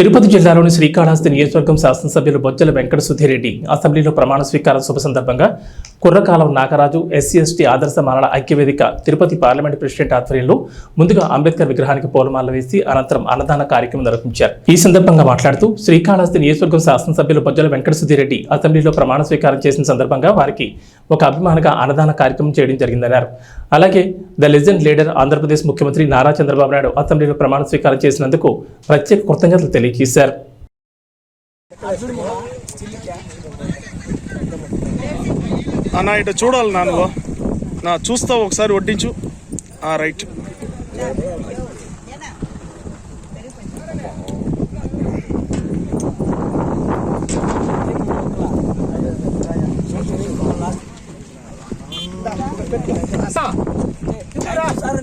తిరుపతి జిల్లాలోని శ్రీకాళహస్తి నియోజకవర్గం శాసనసభ్యులు బొజ్జల వెంకట సుధీరెడ్డి అసెంబ్లీలో ప్రమాణ స్వీకారం శుభ సందర్భంగా కుర్రకాలం నాగరాజు ఎస్సీ ఎస్టీ ఆదర్శ మాలల ఐక్యవేదిక తిరుపతి పార్లమెంట్ ప్రెసిడెంట్ ఆధ్వర్యంలో ముందుగా అంబేద్కర్ విగ్రహానికి పూలమాల వేసి అనంతరం అన్నదాన కార్యక్రమం నిర్వహించారు. ఈ సందర్భంగా మాట్లాడుతూ శ్రీకాళహస్తి నియోజకవర్గం శాసనసభ్యులు బొజ్జల వెంకట సుధీరెడ్డి అసెంబ్లీలో ప్రమాణ స్వీకారం చేసిన సందర్భంగా వారికి ఒక అభిమానిగా అన్నదాన కార్యక్రమం చేయడం జరిగిందన్నారు. అలాగే ద లెజెండ్ లీడర్ ఆంధ్రప్రదేశ్ ముఖ్యమంత్రి నారా చంద్రబాబు నాయుడు అసెంబ్లీలో ప్రమాణ స్వీకారం చేసినందుకు ప్రత్యేక కృతజ్ఞతలు తెలియజేశారు. అన్న ఇటు చూడాలి నా నువ్వు నా చూస్తావు ఒకసారి వడ్డించు. ఆ రైట్.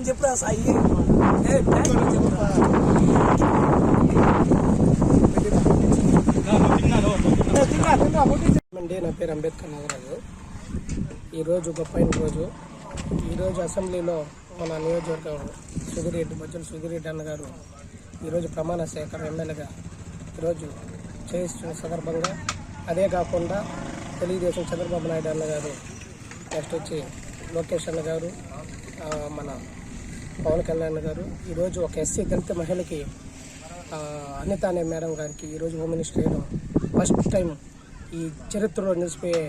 చెప్పురా సాయి నా పేరు అంబేద్కర్ నాగరాజు. ఈరోజు గొప్పైన రోజు. ఈరోజు అసెంబ్లీలో మన నియోజకవర్గం సుగిరెడ్డి బొజ్జల సుగిరెడ్డి అన్న గారు ఈరోజు ప్రమాణ సేకరణ ఎమ్మెల్యేగా ఈరోజు చేయిస్తున్న సందర్భంగా అదే కాకుండా తెలుగుదేశం చంద్రబాబు నాయుడు అన్న గారు నెక్స్ట్ వచ్చి లోకేష్ అన్న గారు మన పవన్ కళ్యాణ్ గారు ఈరోజు ఒక ఎస్సీ దళిత మహిళకి అనిత అనే మేడం గారికి ఈరోజు హోమ్ మినిస్టర్ చేయడం ఫస్ట్ టైం ఈ చరిత్రలో నిలిచిపోయే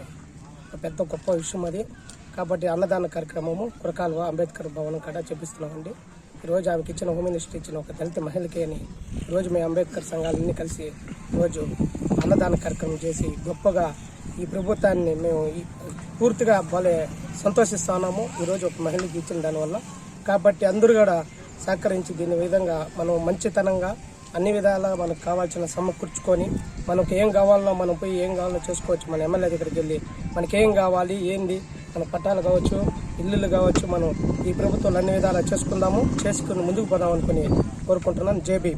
పెద్ద గొప్ప విషయం అది. కాబట్టి అన్నదాన కార్యక్రమము కురకాలువ అంబేద్కర్ భవనం కాడ చూపిస్తున్నామండి. ఈరోజు ఆమెకి ఇచ్చిన హోమ్ మినిస్టర్ ఇచ్చిన ఒక దళిత మహిళకే అని ఈరోజు మేము అంబేద్కర్ సంఘాలన్నీ కలిసి ఈరోజు అన్నదాన కార్యక్రమం చేసి గొప్పగా ఈ ప్రభుత్వాన్ని మేము ఈ పూర్తిగా భలే సంతోషిస్తున్నాము. ఈరోజు ఒక మహిళకి ఇచ్చిన దానివల్ల. కాబట్టి అందరూ కూడా సహకరించి దీని విధంగా మనం మంచితనంగా అన్ని విధాలా మనకు కావాల్సిన సమకూర్చుకొని మనకు ఏం కావాలనో మనం పోయి ఏం కావాలో చేసుకోవచ్చు. మన ఎమ్మెల్యే దగ్గరికి వెళ్ళి మనకి ఏం కావాలి ఏంది మన పట్టాలు కావచ్చు ఇల్లులు కావచ్చు మనం ఈ ప్రభుత్వాలు అన్ని విధాలా చేసుకుందాము చేసుకుని ముందుకు పోదాం అనుకుని కోరుకుంటున్నాను జేబీ